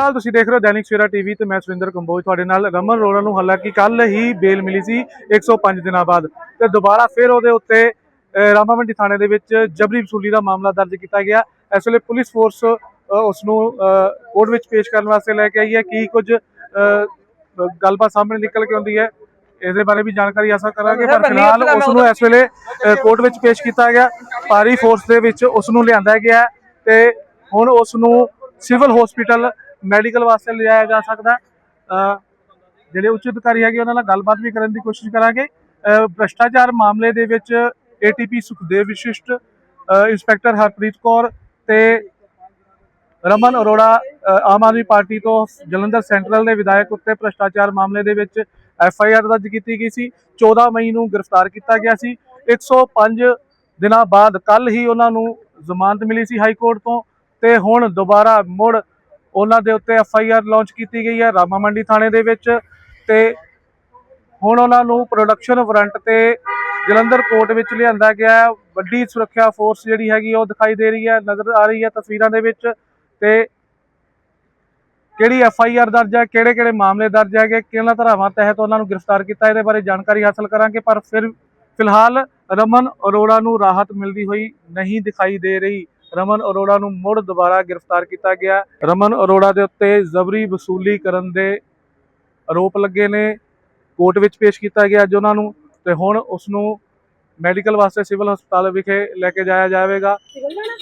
ਅਕਾਲ ਤੁਸੀਂ ਦੇਖ ਰਹੇ ਹੋ ਦੈਨਿਕ ਸਵੇਰਾ ਟੀਵੀ ਤੇ ਮੈਂ ਸੁਰਿੰਦਰ ਕੰਬੋਜ ਤੁਹਾਡੇ ਨਾਲ। ਰਮਨ ਅਰੋੜਾ ਨੂੰ ਹਾਲਾਂਕਿ ਕੱਲ ਹੀ ਬੇਲ ਮਿਲੀ ਸੀ 105 ਦਿਨਾਂ ਬਾਅਦ। ਤੇ ਦੁਬਾਰਾ ਫਿਰ ਉਹਦੇ ਉੱਤੇ ਰਾਮਾਮੰਡੀ ਥਾਣੇ ਦੇ ਵਿੱਚ ਜਬਰੀ ਵਸੂਲੀ ਦਾ ਮਾਮਲਾ ਦਰਜ ਕੀਤਾ ਗਿਆ। ਇਸ ਵੇਲੇ ਪੁਲਿਸ ਫੋਰਸ ਉਸ ਨੂੰ ਕੋਰਟ ਵਿੱਚ ਪੇਸ਼ ਕਰਨ ਵਾਸਤੇ ਲੈ ਕੇ ਆਈ ਹੈ। ਕੀ ਕੁਝ ਗੱਲਬਾਤ ਸਾਹਮਣੇ ਨਿਕਲ ਕੇ ਆਉਂਦੀ ਹੈ ਇਹਦੇ ਬਾਰੇ ਵੀ ਜਾਣਕਾਰੀ ਹਾਸਲ ਕਰਾਂਗੇ ਪਰ ਫਿਲਹਾਲ ਉਸ ਨੂੰ ਇਸ ਵੇਲੇ ਕੋਰਟ ਵਿੱਚ ਪੇਸ਼ ਕੀਤਾ ਗਿਆ। ਭਾਰੀ ਫੋਰਸ ਦੇ ਵਿੱਚ ਉਸ ਨੂੰ ਲਿਆਂਦਾ ਗਿਆ ਤੇ ਹੁਣ ਉਸ ਨੂੰ ਸਿਵਲ ਹਸਪੀਟਲ ਮੈਡੀਕਲ ਵਾਸਤੇ ਲਿਜਾਇਆ ਜਾ ਸਕਦਾ। ਜਿਹੜੇ ਉੱਚ ਅਧਿਕਾਰੀ ਹੈਗੇ, ਉਹਨਾਂ ਨਾਲ ਗੱਲਬਾਤ ਵੀ ਕਰਨ ਦੀ ਕੋਸ਼ਿਸ਼ ਕਰਾਂਗੇ। ਅਹ ਭ੍ਰਸ਼ਟਾਚਾਰ ਮਾਮਲੇ ਦੇ ਵਿੱਚ ਏਟੀਪੀ ਸੁਖਦੇਵ ਵਿਸ਼ਿਸ਼ਟ ਇੰਸਪੈਕਟਰ ਹਰਪ੍ਰੀਤ ਕੌਰ ਤੇ ਰਮਨ ਅਰੋੜਾ ਆਮ ਆਦਮੀ ਪਾਰਟੀ ਤੋਂ ਜਲੰਧਰ ਸੈਂਟਰਲ ਦੇ ਵਿਧਾਇਕ ਉੱਤੇ ਭ੍ਰਸ਼ਟਾਚਾਰ ਮਾਮਲੇ ਦੇ ਵਿੱਚ ਐਫ ਆਈ ਆਰ ਦਰਜ ਕੀਤੀ ਗਈ ਸੀ। 14 ਮਈ ਨੂੰ ਗ੍ਰਿਫਤਾਰ ਕੀਤਾ ਗਿਆ ਸੀ। 105 ਦਿਨਾਂ ਬਾਅਦ ਕੱਲ ਹੀ ਉਹਨਾਂ ਨੂੰ ਜ਼ਮਾਨਤ ਮਿਲੀ ਸੀ ਹਾਈ ਕੋਰਟ ਤੋਂ ਤੇ ਹੁਣ ਦੁਬਾਰਾ ਮੁੜ ਉਹਨਾਂ ਦੇ ਉੱਤੇ ਐਫ ਆਈ ਆਰ ਲਾਂਚ ਕੀਤੀ ਗਈ ਹੈ ਰਾਮਾ ਮੰਡੀ ਥਾਣੇ ਦੇ ਵਿੱਚ ਤੇ ਹੁਣ ਉਹਨਾਂ ਨੂੰ ਪ੍ਰੋਡਕਸ਼ਨ ਵਾਰੰਟ ਤੇ ਜਲੰਧਰ ਕੋਰਟ ਵਿੱਚ ਲਿਆਂਦਾ ਗਿਆ ਵੱਡੀ ਸੁਰੱਖਿਆ ਫੋਰਸ ਜਿਹੜੀ ਹੈਗੀ ਉਹ ਦਿਖਾਈ ਦੇ ਰਹੀ ਹੈ, ਨਜ਼ਰ ਆ ਰਹੀ ਹੈ ਤਸਵੀਰਾਂ ਦੇ ਵਿੱਚ ਤੇ ਕਿਹੜੀ ਐਫ ਆਈ ਆਰ ਦਰਜ ਹੈ ਕਿਹੜੇ ਕਿਹੜੇ ਮਾਮਲੇ ਦਰਜ ਹੈਗੇ, ਕਿਹਨਾਂ ਧਾਰਾਵਾਂ ਤਹਿਤ ਉਹਨਾਂ ਨੂੰ ਗ੍ਰਿਫਤਾਰ ਕੀਤਾ, ਇਹਦੇ ਬਾਰੇ ਜਾਣਕਾਰੀ ਹਾਸਲ ਕਰਾਂਗੇ, ਪਰ ਫਿਰ ਫਿਲਹਾਲ ਰਮਨ ਅਰੋੜਾ ਨੂੰ ਰਾਹਤ ਮਿਲਦੀ ਹੋਈ ਨਹੀਂ ਦਿਖਾਈ ਦੇ ਰਹੀ। ਰਮਨ ਅਰੋੜਾ ਨੂੰ ਮੁੜ ਦੁਬਾਰਾ ਗ੍ਰਿਫਤਾਰ ਕੀਤਾ ਗਿਆ। ਰਮਨ ਅਰੋੜਾ ਦੇ ਉੱਤੇ ਜ਼ਬਰੀ ਵਸੂਲੀ ਕਰਨ ਦੇ ਆਰੋਪ ਲੱਗੇ ਨੇ। ਕੋਰਟ ਵਿੱਚ ਪੇਸ਼ ਕੀਤਾ ਗਿਆ ਅੱਜ ਉਹਨਾਂ ਨੂੰ ਤੇ ਹੁਣ ਉਸ ਨੂੰ ਮੈਡੀਕਲ ਵਾਸਤੇ ਸਿਵਲ ਹਸਪਤਾਲ ਵਿਖੇ ਲੈ ਕੇ ਜਾਇਆ ਜਾਵੇਗਾ।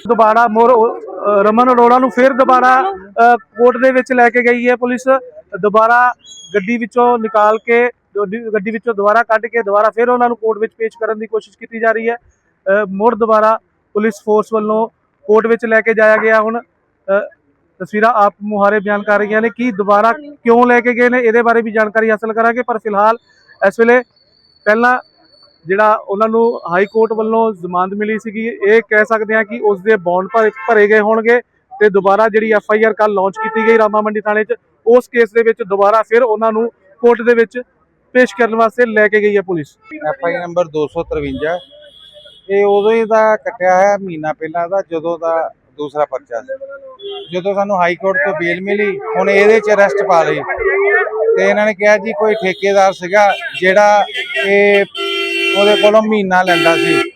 ਦੁਬਾਰਾ ਮੋਰ ਰਮਨ ਅਰੋੜਾ ਨੂੰ ਫਿਰ ਦੁਬਾਰਾ ਕੋਰਟ ਦੇ ਵਿੱਚ ਲੈ ਕੇ ਗਈ ਹੈ ਪੁਲਿਸ। ਦੁਬਾਰਾ ਗੱਡੀ ਵਿੱਚੋਂ ਨਿਕਾਲ ਕੇ ਗੱਡੀ ਵਿੱਚੋਂ ਦੁਬਾਰਾ ਕੱਢ ਕੇ ਦੁਬਾਰਾ ਫਿਰ ਉਹਨਾਂ ਨੂੰ ਕੋਰਟ ਵਿੱਚ ਪੇਸ਼ ਕਰਨ ਦੀ ਕੋਸ਼ਿਸ਼ ਕੀਤੀ ਜਾ ਰਹੀ ਹੈ। ਅ, ਮੁੜ ਦੁਬਾਰਾ ਪੁਲਿਸ ਫੋਰਸ ਵੱਲੋਂ ਕੋਰਟ ਵਿੱਚ ਲੈ ਕੇ ਜਾਇਆ ਗਿਆ ਹੁਣ ਤਸਵੀਰਾਂ ਆਪ ਮੁਹਾਰੇ ਬਿਆਨ ਕਰ ਰਹੀਆਂ ਨੇ, ਕਿ ਦੁਬਾਰਾ ਕਿਉਂ ਲੈ ਕੇ ਗਏ ਨੇ, ਇਹਦੇ ਬਾਰੇ ਵੀ ਜਾਣਕਾਰੀ ਹਾਸਲ ਕਰਾਂਗੇ, ਪਰ ਫਿਲਹਾਲ ਇਸ ਵੇਲੇ ਪਹਿਲਾਂ ਜਿਹੜਾ ਉਹਨਾਂ ਨੂੰ ਹਾਈ ਕੋਰਟ ਵੱਲੋਂ ਜ਼ਮਾਨਤ ਮਿਲੀ ਸੀਗੀ, ਇਹ ਕਹਿ ਸਕਦੇ ਹਾਂ ਕਿ ਉਸ ਦੇ ਬੌਂਡ ਭਰੇ ਗਏ ਹੋਣਗੇ ਤੇ ਦੁਬਾਰਾ ਜਿਹੜੀ ਐਫ ਆਈ ਆਰ ਕੱਲ ਲਾਂਚ ਕੀਤੀ ਗਈ ਰਾਮਾ ਮੰਡੀ ਥਾਣੇ 'ਚ, ਉਸ ਕੇਸ ਦੇ ਵਿੱਚ ਦੁਬਾਰਾ ਫਿਰ ਉਹਨਾਂ ਨੂੰ ਕੋਰਟ ਦੇ ਵਿੱਚ ਪੇਸ਼ ਕਰਨ ਵਾਸਤੇ ਲੈ ਕੇ ਗਈ ਹੈ ਪੁਲਿਸ। ਐਫ ਆਈ ਨੰਬਰ 253 ਇਹ ਉਦੋਂ ਹੀ ਦਾ ਕੱਟਿਆ ਹੈ ਮਹੀਨਾ ਪਹਿਲਾਂ ਦਾ, ਜਦੋਂ ਦਾ ਦੂਸਰਾ ਪਰਚਾ ਸੀ। ਜਦੋਂ ਸਾਨੂੰ ਹਾਈ ਕੋਰਟ ਤੋਂ ਬੇਲ ਮਿਲੀ, ਹੁਣ ਇਹਦੇ 'ਚ ਅਰੈਸਟ ਪਾ ਲਈ। ਤੇ ਇਹਨਾਂ ਨੇ ਕਿਹਾ ਜੀ, ਕੋਈ ਠੇਕੇਦਾਰ ਸੀਗਾ ਜਿਹੜਾ ਇਹ ਉਹਦੇ ਕੋਲੋਂ ਮਹੀਨਾ ਲੈਂਦਾ ਸੀ।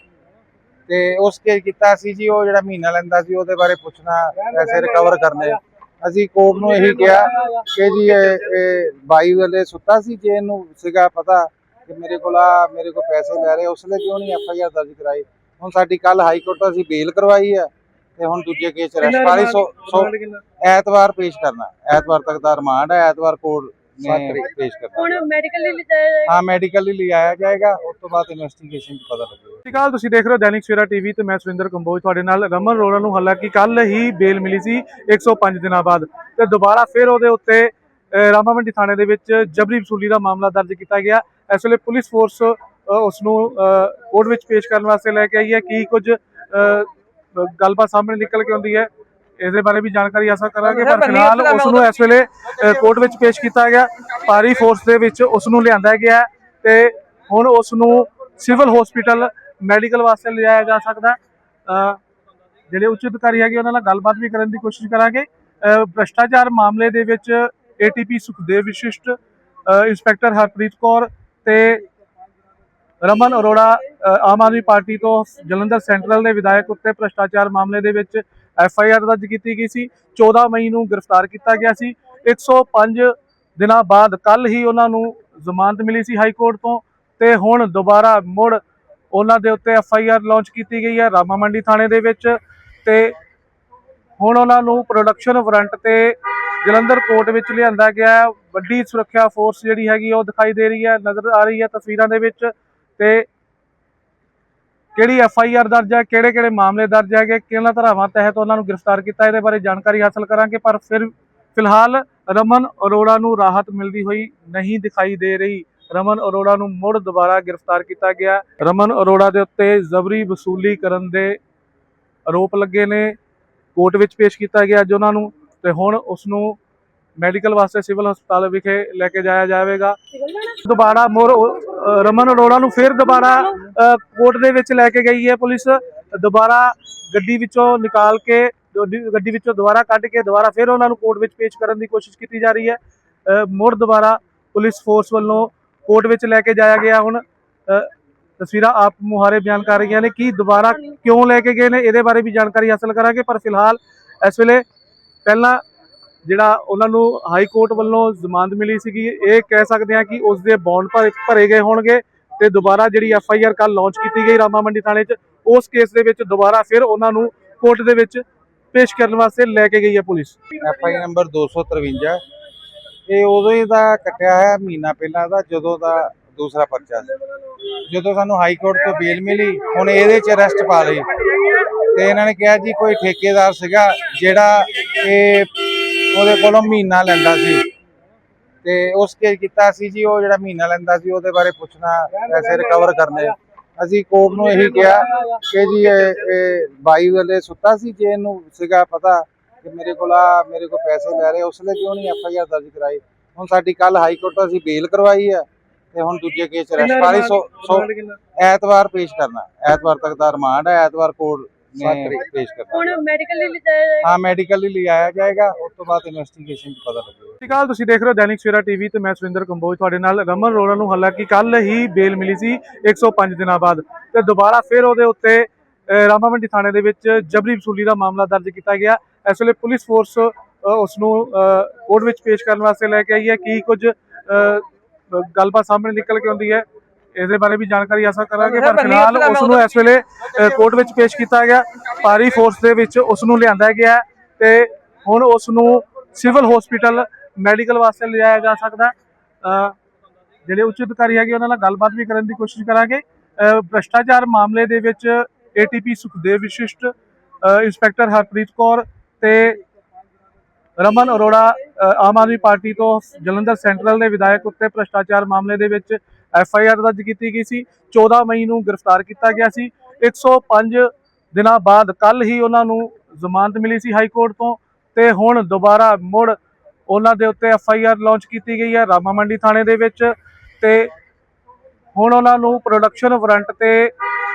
ਤੇ ਉਸ ਕੇ ਕੀਤਾ ਸੀ ਜੀ, ਉਹ ਜਿਹੜਾ ਮਹੀਨਾ ਲੈਂਦਾ ਸੀ, ਉਹਦੇ ਬਾਰੇ ਪੁੱਛਣਾ, ਪੈਸੇ ਰਿਕਵਰ ਕਰਨੇ। ਅਸੀਂ ਕੋਰਟ ਨੂੰ ਇਹੀ ਕਿਹਾ ਕਿ ਜੀ, ਇਹ ਇਹ ਬਾਈ ਵਾਲੇ ਸੁੱਤਾ ਸੀ, ਜੇ ਇਹਨੂੰ ਸੀਗਾ ਪਤਾ ਕਿ ਮੇਰੇ ਕੋਲ ਆ ਮੇਰੇ ਕੋਲ ਪੈਸੇ ਲੈ ਰਹੇ ਉਸ ਲਈ ਕਿਉਂ ਨਹੀਂ ਐਫ ਆਈ ਆਰ ਦਰਜ ਕਰਾਈ? ਹੁਣ ਸਾਡੀ ਕੱਲ ਹਾਈ ਕੋਰਟ ਤੋਂ ਅਸੀਂ ਬੇਲ ਕਰਵਾਈ ਹੈ ਤੇ ਹੁਣ ਦੂਜੇ ਕੇਸ ਚ ਅਰੈਸਟ ਪਾਲੀ ਸੋ ਐਤਵਾਰ ਪੇਸ਼ ਕਰਨਾ। ਐਤਵਾਰ ਤੱਕ ਦਾ ਰਿਮਾਂਡ ਹੈ ਐਤਵਾਰ ਕੋਰਟ ਨੇ ਪੇਸ਼ ਕਰਨਾ। ਹੁਣ ਮੈਡੀਕਲ ਲਈ ਲਿਜਾਇਆ ਜਾਏਗਾ? ਹਾਂ ਮੈਡੀਕਲ ਲਈ ਲਿਆਇਆ ਜਾਏਗਾ ਉਸ ਤੋਂ ਬਾਅਦ ਇਨਵੈਸਟੀਗੇਸ਼ਨ ਚ ਪਤਾ ਲੱਗੇਗਾ। ਸਤਿ ਸ਼੍ਰੀ ਅਕਾਲ ਤੁਸੀਂ ਦੇਖ ਰਹੇ ਹੋ ਦੈਨਿਕ ਸਵੇਰਾ ਟੀਵੀ ਤੇ ਮੈਂ ਸੁਰਿੰਦਰ ਕੰਬੋਜ। ਤੁਹਾਡੇ ਨਾਲ ਰਮਨ ਅਰੋੜਾ ਨੂੰ ਹਾਲਾਂਕਿ ਕੱਲ ਹੀ ਬੇਲ ਮਿਲੀ ਸੀ 105 ਦਿਨਾਂ ਬਾਅਦ। ਤੇ ਦੁਬਾਰਾ ਫਿਰ ਉਹਦੇ ਉੱਤੇ ਅਹ, ਰਾਮਾਮੰਡੀ ਥਾਣੇ ਦੇ ਵਿੱਚ ਜਬਰੀ ਵਸੂਲੀ ਦਾ ਮਾਮਲਾ ਦਰਜ ਕੀਤਾ ਗਿਆ। ਇਸ ਵੇਲੇ ਪੁਲਿਸ ਫੋਰਸ ਅਹ, ਉਸ ਨੂੰ ਕੋਰਟ ਵਿੱਚ ਪੇਸ਼ ਕਰਨ ਵਾਸਤੇ ਲੈ ਕੇ ਆਈ ਹੈ। ਕੀ ਕੁਝ ਗੱਲਬਾਤ ਸਾਹਮਣੇ ਨਿਕਲ ਕੇ ਆਉਂਦੀ ਹੈ ਇਹਦੇ ਬਾਰੇ ਵੀ ਜਾਣਕਾਰੀ ਆਸਾ ਕਰਾਂਗੇ। ਪਰ ਫਿਲਹਾਲ ਉਸ ਨੂੰ ਇਸ ਵੇਲੇ ਕੋਰਟ ਵਿੱਚ ਪੇਸ਼ ਕੀਤਾ ਗਿਆ। ਭਾਰੀ ਫੋਰਸ ਦੇ ਵਿੱਚ ਉਸ ਨੂੰ ਲਿਆਂਦਾ ਗਿਆ ਹੈ ਤੇ ਹੁਣ ਉਸ ਨੂੰ ਸਿਵਲ ਹਸਪੀਟਲ ਮੈਡੀਕਲ ਵਾਸਤੇ ਲਿਜਾਇਆ ਜਾ ਸਕਦਾ ਜਿਹੜੇ ਉੱਚ ਅਧਿਕਾਰੀ ਹੈਗੇ ਉਹਨਾਂ ਨਾਲ ਗੱਲਬਾਤ ਵੀ ਕਰਨ ਦੀ ਕੋਸ਼ਿਸ਼ ਕਰਾਂਗੇ। ਅਹ ਭ੍ਰਸ਼ਟਾਚਾਰ ਮਾਮਲੇ ਦੇ ਵਿੱਚ ਏਟੀਪੀ ਸੁਖਦੇਵ ਵਿਸ਼ਿਸ਼ਟ ਇੰਸਪੈਕਟਰ ਹਰਪ੍ਰੀਤ ਕੌਰ ਤੇ ਰਮਨ ਅਰੋੜਾ ਆਮ ਆਦਮੀ ਪਾਰਟੀ ਤੋਂ ਜਲੰਧਰ ਸੈਂਟਰਲ ਦੇ ਵਿਧਾਇਕ ਉੱਤੇ ਭ੍ਰਸ਼ਟਾਚਾਰ ਮਾਮਲੇ ਦੇ ਵਿੱਚ ਐਫ ਆਈ ਆਰ ਦਰਜ ਕੀਤੀ ਗਈ ਸੀ। 14 ਮਈ ਨੂੰ ਗ੍ਰਿਫਤਾਰ ਕੀਤਾ ਗਿਆ ਸੀ। 105 ਦਿਨਾਂ ਬਾਅਦ ਕੱਲ ਹੀ ਉਹਨਾਂ ਨੂੰ ਜ਼ਮਾਨਤ ਮਿਲੀ ਸੀ ਹਾਈ ਕੋਰਟ ਤੋਂ ਤੇ ਹੁਣ ਦੁਬਾਰਾ ਮੁੜ ਉਹਨਾਂ ਦੇ ਉੱਤੇ ਐਫ ਆਈ ਆਰ ਲਾਂਚ ਕੀਤੀ ਗਈ ਹੈ ਰਾਮਾ ਮੰਡੀ ਥਾਣੇ ਦੇ ਵਿੱਚ ਤੇ ਹੁਣ ਉਹਨਾਂ ਨੂੰ ਪ੍ਰੋਡਕਸ਼ਨ ਵਾਰੰਟ ਤੇ ਜਲੰਧਰ ਕੋਰਟ ਵਿੱਚ ਲਿਆਂਦਾ ਗਿਆ ਵੱਡੀ ਸੁਰੱਖਿਆ ਫੋਰਸ ਜਿਹੜੀ ਹੈਗੀ ਉਹ ਦਿਖਾਈ ਦੇ ਰਹੀ ਹੈ, ਨਜ਼ਰ ਆ ਰਹੀ ਹੈ ਤਸਵੀਰਾਂ ਦੇ ਵਿੱਚ। ਤੇ ਕਿਹੜੀ ਐਫ ਆਈ ਆਰ ਦਰਜ ਹੈ ਕਿਹੜੇ ਕਿਹੜੇ ਮਾਮਲੇ ਦਰਜ ਹੈਗੇ, ਕਿਹਨਾਂ ਧਾਰਾਵਾਂ ਤਹਿਤ ਉਹਨਾਂ ਨੂੰ ਗ੍ਰਿਫਤਾਰ ਕੀਤਾ, ਇਹਦੇ ਬਾਰੇ ਜਾਣਕਾਰੀ ਹਾਸਲ ਕਰਾਂਗੇ, ਪਰ ਫਿਰ ਫਿਲਹਾਲ ਰਮਨ ਅਰੋੜਾ ਨੂੰ ਰਾਹਤ ਮਿਲਦੀ ਹੋਈ ਨਹੀਂ ਦਿਖਾਈ ਦੇ ਰਹੀ। ਰਮਨ ਅਰੋੜਾ ਨੂੰ ਮੁੜ ਦੁਬਾਰਾ ਗ੍ਰਿਫਤਾਰ ਕੀਤਾ ਗਿਆ। ਰਮਨ ਅਰੋੜਾ ਦੇ ਉੱਤੇ ਜ਼ਬਰੀ ਵਸੂਲੀ ਕਰਨ ਦੇ ਆਰੋਪ ਲੱਗੇ ਨੇ। ਕੋਰਟ ਵਿੱਚ ਪੇਸ਼ ਕੀਤਾ ਗਿਆ ਅੱਜ ਉਹਨਾਂ ਨੂੰ। ਤੇ ਹੁਣ ਉਸ ਨੂੰ ਮੈਡੀਕਲ ਵਾਸਤੇ ਸਿਵਲ ਹਸਪਤਾਲ ਵਿਖੇ ਲੈ ਕੇ ਜਾਇਆ ਜਾਵੇਗਾ। ਦੁਬਾਰਾ ਮੋਰ ਰਮਨ ਅਰੋੜਾ ਨੂੰ ਫਿਰ ਦੁਬਾਰਾ ਕੋਰਟ ਦੇ ਵਿੱਚ ਲੈ ਕੇ ਗਈ ਹੈ ਪੁਲਿਸ। ਦੁਬਾਰਾ ਗੱਡੀ ਵਿੱਚੋਂ ਨਿਕਾਲ ਕੇ ਗੱਡੀ- ਵਿੱਚੋਂ ਦੁਬਾਰਾ ਕੱਢ ਕੇ ਦੁਬਾਰਾ ਫਿਰ ਉਹਨਾਂ ਨੂੰ ਕੋਰਟ ਵਿੱਚ ਪੇਸ਼ ਕਰਨ ਦੀ ਕੋਸ਼ਿਸ਼ ਕੀਤੀ ਜਾ ਰਹੀ ਹੈ। ਅ, ਮੁੜ ਦੁਬਾਰਾ ਪੁਲਿਸ ਫੋਰਸ ਵੱਲੋਂ ਕੋਰਟ ਵਿੱਚ ਲੈ ਕੇ ਜਾਇਆ ਗਿਆ ਹੁਣ। ਤਸਵੀਰਾਂ ਆਪ ਮੁਹਾਰੇ ਬਿਆਨ ਕਰ ਰਹੀਆਂ ਨੇ ਕਿ ਦੁਬਾਰਾ ਕਿਉਂ ਲੈ ਕੇ ਗਏ ਨੇ ਇਹਦੇ ਬਾਰੇ ਵੀ ਜਾਣਕਾਰੀ ਹਾਸਲ ਕਰਾਂਗੇ ਪਰ ਫਿਲਹਾਲ ਇਸ ਵੇਲੇ ਪਹਿਲਾਂ ਜਿਹੜਾ ਉਹਨਾਂ ਨੂੰ ਹਾਈ ਕੋਰਟ ਵੱਲੋਂ ਜ਼ਮਾਨਤ ਮਿਲੀ ਸੀਗੀ, ਇਹ ਕਹਿ ਸਕਦੇ ਹਾਂ ਕਿ ਉਸ ਦੇ ਬੌਂਡ ਭਰੇ ਗਏ ਹੋਣਗੇ ਤੇ ਦੁਬਾਰਾ ਜਿਹੜੀ ਐਫ ਆਈ ਆਰ ਕੱਲ ਲਾਂਚ ਕੀਤੀ ਗਈ ਰਾਮਾ ਮੰਡੀ ਥਾਣੇ 'ਚ, ਉਸ ਕੇਸ ਦੇ ਵਿੱਚ ਦੁਬਾਰਾ ਫਿਰ ਉਹਨਾਂ ਨੂੰ ਕੋਰਟ ਦੇ ਵਿੱਚ ਪੇਸ਼ ਕਰਨ ਵਾਸਤੇ ਲੈ ਕੇ ਗਈ ਹੈ ਪੁਲਿਸ। ਐਫ ਆਈ ਨੰਬਰ 253 ਇਹ ਉਦੋਂ ਹੀ ਦਾ ਕੱਟਿਆ ਹੈ ਮਹੀਨਾ ਪਹਿਲਾਂ ਦਾ, ਜਦੋਂ ਦਾ ਦੂਸਰਾ ਪਰਚਾ ਸੀ। ਜਦੋਂ ਸਾਨੂੰ ਹਾਈ ਕੋਰਟ ਤੋਂ ਬੇਲ ਮਿਲੀ, ਹੁਣ ਇਹਦੇ 'ਚ ਅਰੈਸਟ ਪਾ ਲਈ। ਤੇ ਇਹਨਾਂ ਨੇ ਕਿਹਾ ਜੀ, ਕੋਈ ਠੇਕੇਦਾਰ ਸੀਗਾ, ਜਿਹੜਾ ਇਹ ਉਹਦੇ ਕੋਲੋਂ ਮਹੀਨਾ ਲੈਂਦਾ ਸੀ। ਤੇ ਉਸ ਕੇ ਕੀਤਾ ਸੀ ਜੀ ਉਹ ਜਿਹੜਾ ਮਹੀਨਾ ਲੈਂਦਾ ਸੀ ਉਹਦੇ ਬਾਰੇ ਪੁੱਛਣਾ ਪੈਸੇ ਰਿਕਵਰ ਕਰਨੇ। ਅਸੀਂ ਕੋਰਟ ਨੂੰ ਇਹੀ ਕਿਹਾ ਕਿ ਜੀ ਇਹ ਬਾਈ ਵਾਲੇ ਸੁੱਤਾ ਸੀ ਜੇ ਇਹਨੂੰ ਸੀਗਾ ਪਤਾ ਕਿ ਮੇਰੇ ਕੋਲ ਆ ਮੇਰੇ ਕੋਲ ਪੈਸੇ ਲੈ ਰਹੇ ਉਸ ਲਈ ਕਿਉਂ ਨਹੀਂ ਐਫ ਆਈ ਆਰ ਦਰਜ ਕਰਾਈ? ਹੁਣ ਸਾਡੀ ਕੱਲ ਹਾਈ ਕੋਰਟ ਤੋਂ ਅਸੀਂ ਬੇਲ ਕਰਵਾਈ ਹੈ ਤੇ ਹੁਣ ਦੂਜੇ ਕੇਸ ਚ ਅਰੈਸਟ ਪਾਲੀ ਸੋ ਸੋ ਐਤਵਾਰ ਪੇਸ਼ ਕਰਨਾ। ਐਤਵਾਰ ਤੱਕ ਦਾ ਰਿਮਾਂਡ ਹੈ ਐਤਵਾਰ ਕੋਰਟ ਨੇ ਪੇਸ਼ ਕਰਨਾ ਹੁਣ ਮੈਡੀਕਲ ਲਈ ਲਿਜਾਇਆ ਜਾਏਗਾ। ਹਾਂ ਮੈਡੀਕਲ ਲਈ ਲਿਆਇਆ ਜਾਏਗਾ ਉਸ ਤੋਂ ਬਾਅਦ ਇਨਵੈਸਟੀਗੇਸ਼ਨ ਚ ਪਤਾ ਲੱਗੇਗਾ। ਸਤਿ ਸ਼੍ਰੀ ਅਕਾਲ ਤੁਸੀਂ ਦੇਖ ਰਹੇ ਹੋ ਦੈਨਿਕ ਸਵੇਰਾ ਟੀਵੀ ਤੇ ਮੈਂ ਸੁਰਿੰਦਰ ਕੰਬੋਜ। ਤੁਹਾਡੇ ਨਾਲ ਰਮਨ ਅਰੋੜਾ ਨੂੰ ਹਾਲਾਂਕਿ ਕੱਲ ਹੀ ਬੇਲ ਮਿਲੀ ਸੀ 105 ਦਿਨਾਂ ਬਾਅਦ। ਤੇ ਦੁਬਾਰਾ ਫਿਰ ਉਹਦੇ ਉੱਤੇ ਅਹ, ਰਾਮਾ ਮੰਡੀ ਥਾਣੇ ਦੇ ਵਿੱਚ ਜਬਰੀ ਵਸੂਲੀ ਦਾ ਮਾਮਲਾ ਦਰਜ ਕੀਤਾ ਗਿਆ। ਇਸ ਵੇਲੇ ਪੁਲਿਸ ਫੋਰਸ ਉਸ ਨੂੰ ਕੋਰਟ ਵਿੱਚ ਪੇਸ਼ ਕਰਨ ਵਾਸਤੇ ਲੈ ਕੇ ਆਈ ਹੈ। ਕੀ ਕੁਝ ਗੱਲਬਾਤ ਸਾਹਮਣੇ ਨਿਕਲ ਕੇ ਆਉਂਦੀ ਹੈ ਇਹਦੇ ਬਾਰੇ ਵੀ ਜਾਣਕਾਰੀ ਹਾਸਲ ਕਰਾਂਗੇ ਪਰ ਫਿਲਹਾਲ ਉਸ ਨੂੰ ਇਸ ਵੇਲੇ ਕੋਰਟ ਵਿੱਚ ਪੇਸ਼ ਕੀਤਾ ਗਿਆ। ਭਾਰੀ ਫੋਰਸ ਦੇ ਵਿੱਚ ਉਸ ਨੂੰ ਲਿਆਂਦਾ ਗਿਆ ਤੇ ਹੁਣ ਉਸ ਨੂੰ ਸਿਵਲ ਹਸਪੀਟਲ ਮੈਡੀਕਲ ਵਾਸਤੇ ਲਿਜਾਇਆ ਜਾ ਸਕਦਾ ਜਿਹੜੇ ਉੱਚ ਅਧਿਕਾਰੀ ਹੈਗੇ ਉਹਨਾਂ ਨਾਲ ਗੱਲਬਾਤ ਵੀ ਕਰਨ ਦੀ ਕੋਸ਼ਿਸ਼ ਕਰਾਂਗੇ। ਭ੍ਰਸ਼ਟਾਚਾਰ ਮਾਮਲੇ ਦੇ ਵਿੱਚ ਏਟੀਪੀ ਸੁਖਦੇਵ ਵਿਸ਼ਿਸ਼ਟ ਇੰਸਪੈਕਟਰ ਹਰਪ੍ਰੀਤ ਕੌਰ ਤੇ ਰਮਨ ਅਰੋੜਾ ਆਮ ਆਦਮੀ ਪਾਰਟੀ ਤੋਂ ਜਲੰਧਰ ਸੈਂਟਰਲ ਦੇ ਵਿਧਾਇਕ ਉੱਤੇ ਭ੍ਰਸ਼ਟਾਚਾਰ ਮਾਮਲੇ ਦੇ ਵਿੱਚ ਐਫ ਆਈ ਆਰ ਦਰਜ ਕੀਤੀ ਗਈ ਸੀ। 14 ਮਈ ਨੂੰ ਗ੍ਰਿਫਤਾਰ ਕੀਤਾ ਗਿਆ ਸੀ। 105 ਦਿਨਾਂ ਬਾਅਦ ਕੱਲ ਹੀ ਉਹਨਾਂ ਨੂੰ ਜ਼ਮਾਨਤ ਮਿਲੀ ਸੀ ਹਾਈ ਕੋਰਟ ਤੋਂ ਤੇ ਹੁਣ ਦੁਬਾਰਾ ਮੁੜ ਉਹਨਾਂ ਦੇ ਉੱਤੇ ਐਫ ਆਈ ਆਰ ਲਾਂਚ ਕੀਤੀ ਗਈ ਹੈ ਰਾਮਾ ਮੰਡੀ ਥਾਣੇ ਦੇ ਵਿੱਚ ਤੇ ਹੁਣ ਉਹਨਾਂ ਨੂੰ ਪ੍ਰੋਡਕਸ਼ਨ ਵਾਰੰਟ ਤੇ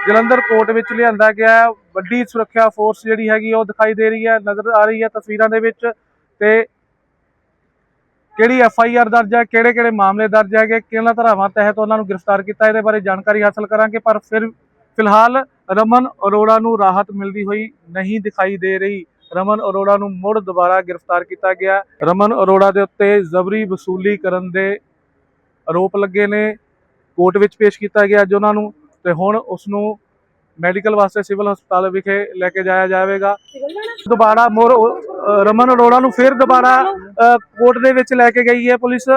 ਜਲੰਧਰ ਕੋਰਟ ਵਿੱਚ ਲਿਆਂਦਾ ਗਿਆ ਵੱਡੀ ਸੁਰੱਖਿਆ ਫੋਰਸ ਜਿਹੜੀ ਹੈਗੀ ਉਹ ਦਿਖਾਈ ਦੇ ਰਹੀ ਹੈ। ਨਜ਼ਰ ਆ ਰਹੀ ਹੈ ਤਸਵੀਰਾਂ ਦੇ ਵਿੱਚ ਤੇ ਕਿਹੜੀ ਐਫ ਆਈ ਆਰ ਦਰਜ ਹੈ, ਕਿਹੜੇ ਕਿਹੜੇ ਮਾਮਲੇ ਦਰਜ ਹੈਗੇ, ਕਿਹਨਾਂ ਧਾਰਾਵਾਂ ਤਹਿਤ ਉਹਨਾਂ ਨੂੰ ਗ੍ਰਿਫਤਾਰ ਕੀਤਾ, ਇਹਦੇ ਬਾਰੇ ਜਾਣਕਾਰੀ ਹਾਸਲ ਕਰਾਂਗੇ, ਪਰ ਫਿਰ ਫਿਲਹਾਲ ਰਮਨ ਅਰੋੜਾ ਨੂੰ ਰਾਹਤ ਮਿਲਦੀ ਹੋਈ ਨਹੀਂ ਦਿਖਾਈ ਦੇ ਰਹੀ। ਰਮਨ ਅਰੋੜਾ ਨੂੰ ਮੁੜ ਦੁਬਾਰਾ ਗ੍ਰਿਫਤਾਰ ਕੀਤਾ ਗਿਆ। ਰਮਨ ਅਰੋੜਾ ਦੇ ਉੱਤੇ ਜ਼ਬਰੀ ਵਸੂਲੀ ਕਰਨ ਦੇ ਆਰੋਪ ਲੱਗੇ ਨੇ, ਕੋਰਟ ਵਿੱਚ ਪੇਸ਼ ਕੀਤਾ ਗਿਆ ਅੱਜ ਉਹਨਾਂ ਨੂੰ, ਤੇ ਹੁਣ ਉਸ ਨੂੰ ਮੈਡੀਕਲ ਵਾਸਤੇ ਸਿਵਲ ਹਸਪਤਾਲ ਵਿਖੇ ਲੈ ਕੇ ਜਾਇਆ ਜਾਵੇਗਾ। ਦੁਬਾਰਾ ਮੋਰ ਰਮਨ ਅਰੋੜਾ ਨੂੰ ਫਿਰ ਦੁਬਾਰਾ ਕੋਰਟ ਦੇ ਵਿੱਚ ਲੈ ਕੇ ਗਈ ਹੈ ਪੁਲਿਸ।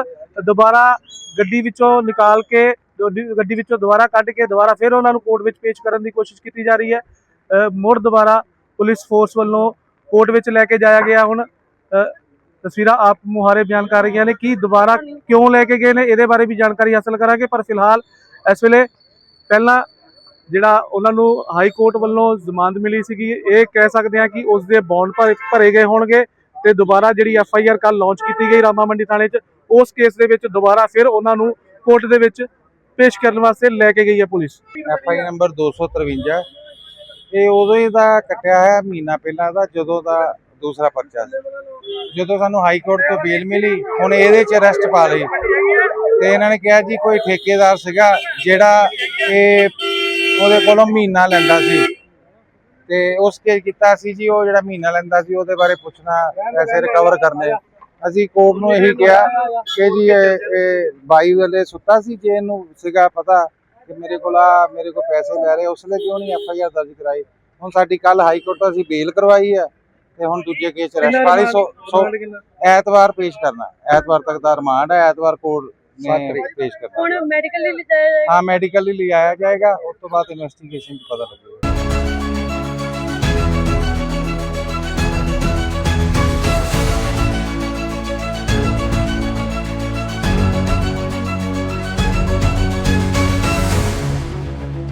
ਦੁਬਾਰਾ ਗੱਡੀ ਵਿੱਚੋਂ ਨਿਕਾਲ ਕੇ ਗੱਡੀ ਵਿੱਚੋਂ ਦੁਬਾਰਾ ਕੱਢ ਕੇ ਦੁਬਾਰਾ ਫਿਰ ਉਹਨਾਂ ਨੂੰ ਕੋਰਟ ਵਿੱਚ ਪੇਸ਼ ਕਰਨ ਦੀ ਕੋਸ਼ਿਸ਼ ਕੀਤੀ ਜਾ ਰਹੀ ਹੈ। ਮੁੜ ਦੁਬਾਰਾ ਪੁਲਿਸ ਫੋਰਸ ਵੱਲੋਂ ਕੋਰਟ ਵਿੱਚ ਲੈ ਕੇ ਜਾਇਆ ਗਿਆ ਹੁਣ। ਤਸਵੀਰਾਂ ਆਪ ਮੁਹਾਰੇ ਬਿਆਨ ਕਰ ਰਹੀਆਂ ਨੇ ਕਿ ਦੁਬਾਰਾ ਕਿਉਂ ਲੈ ਕੇ ਗਏ ਨੇ ਇਹਦੇ ਬਾਰੇ ਵੀ ਜਾਣਕਾਰੀ ਹਾਸਲ ਕਰਾਂਗੇ। ਪਰ ਫਿਲਹਾਲ ਇਸ ਵੇਲੇ ਪਹਿਲਾਂ ਜਿਹੜਾ ਉਹਨਾਂ ਨੂੰ ਹਾਈ ਕੋਰਟ ਵੱਲੋਂ ਜ਼ਮਾਨਤ ਮਿਲੀ ਸੀਗੀ, ਇਹ ਕਹਿ ਸਕਦੇ ਹਾਂ ਕਿ ਉਸ ਦੇ ਬੌਂਡ ਭਰੇ ਗਏ ਹੋਣਗੇ ਤੇ ਦੁਬਾਰਾ ਜਿਹੜੀ ਐਫ ਆਈ ਆਰ ਕੱਲ ਲਾਂਚ ਕੀਤੀ ਗਈ ਰਾਮਾ ਮੰਡੀ ਥਾਣੇ 'ਚ, ਉਸ ਕੇਸ ਦੇ ਵਿੱਚ ਦੁਬਾਰਾ ਫਿਰ ਉਹਨਾਂ ਨੂੰ ਕੋਰਟ ਦੇ ਵਿੱਚ ਪੇਸ਼ ਕਰਨ ਵਾਸਤੇ ਲੈ ਕੇ ਗਈ ਹੈ ਪੁਲਿਸ। ਐਫ ਆਈ ਨੰਬਰ 253 ਇਹ ਉਦੋਂ ਹੀ ਦਾ ਕੱਟਿਆ ਹੈ, ਮਹੀਨਾ ਪਹਿਲਾਂ ਦਾ, ਜਦੋਂ ਦਾ ਦੂਸਰਾ ਪਰਚਾ ਸੀ। ਜਦੋਂ ਸਾਨੂੰ ਹਾਈ ਕੋਰਟ ਤੋਂ ਬੇਲ ਮਿਲੀ, ਹੁਣ ਇਹਦੇ 'ਚ ਅਰੈਸਟ ਪਾ ਲਈ। ਤੇ ਇਹਨਾਂ ਨੇ ਕਿਹਾ ਜੀ, ਕੋਈ ਠੇਕੇਦਾਰ ਸੀਗਾ, ਜਿਹੜਾ ਇਹ ਉਹਦੇ ਕੋਲੋਂ ਮਹੀਨਾ ਲੈਂਦਾ ਸੀ। ਤੇ ਉਸ ਕੇ ਕੀਤਾ ਸੀ ਜੀ ਉਹ ਜਿਹੜਾ ਮਹੀਨਾ ਲੈਂਦਾ ਸੀ ਉਹਦੇ ਬਾਰੇ ਪੁੱਛਣਾ ਪੈਸੇ ਰਿਕਵਰ ਕਰਨੇ। ਅਸੀਂ ਕੋਰਟ ਨੂੰ ਇਹੀ ਕਿਹਾ ਕਿ ਜੀ ਇਹ ਬਾਈ ਵਾਲੇ ਸੁੱਤਾ ਸੀ ਜੇ ਇਹਨੂੰ ਸੀਗਾ ਪਤਾ ਕਿ ਮੇਰੇ ਕੋਲ ਆ ਮੇਰੇ ਕੋਲ ਪੈਸੇ ਲੈ ਰਹੇ ਉਸ ਲਈ ਕਿਉਂ ਨਹੀਂ ਐਫ ਆਈ ਆਰ ਦਰਜ ਕਰਾਈ? ਹੁਣ ਸਾਡੀ ਕੱਲ ਹਾਈ ਕੋਰਟ ਅਸੀਂ ਬੇਲ ਕਰਵਾਈ ਹੈ ਤੇ ਹੁਣ ਦੂਜੇ ਕੇਸ ਸੋ ਸੋ ਐਤਵਾਰ ਪੇਸ਼ ਕਰਨਾ। ਐਤਵਾਰ ਤੱਕ ਦਾ ਰਿਮਾਂਡ ਹੈ ਐਤਵਾਰ ਕੋਰਟ ਨੇ ਪੇਸ਼ ਕਰਨਾ ਹੁਣ ਮੈਡੀਕਲ ਲਈ ਲਿਜਾਇਆ ਜਾਏਗਾ। ਹਾਂ ਮੈਡੀਕਲ ਲਈ ਲਿਆਇਆ ਜਾਏਗਾ ਉਸ ਤੋਂ ਬਾਅਦ ਇਨਵੈਸਟੀਗੇਸ਼ਨ ਚ ਪਤਾ ਲੱਗੇਗਾ।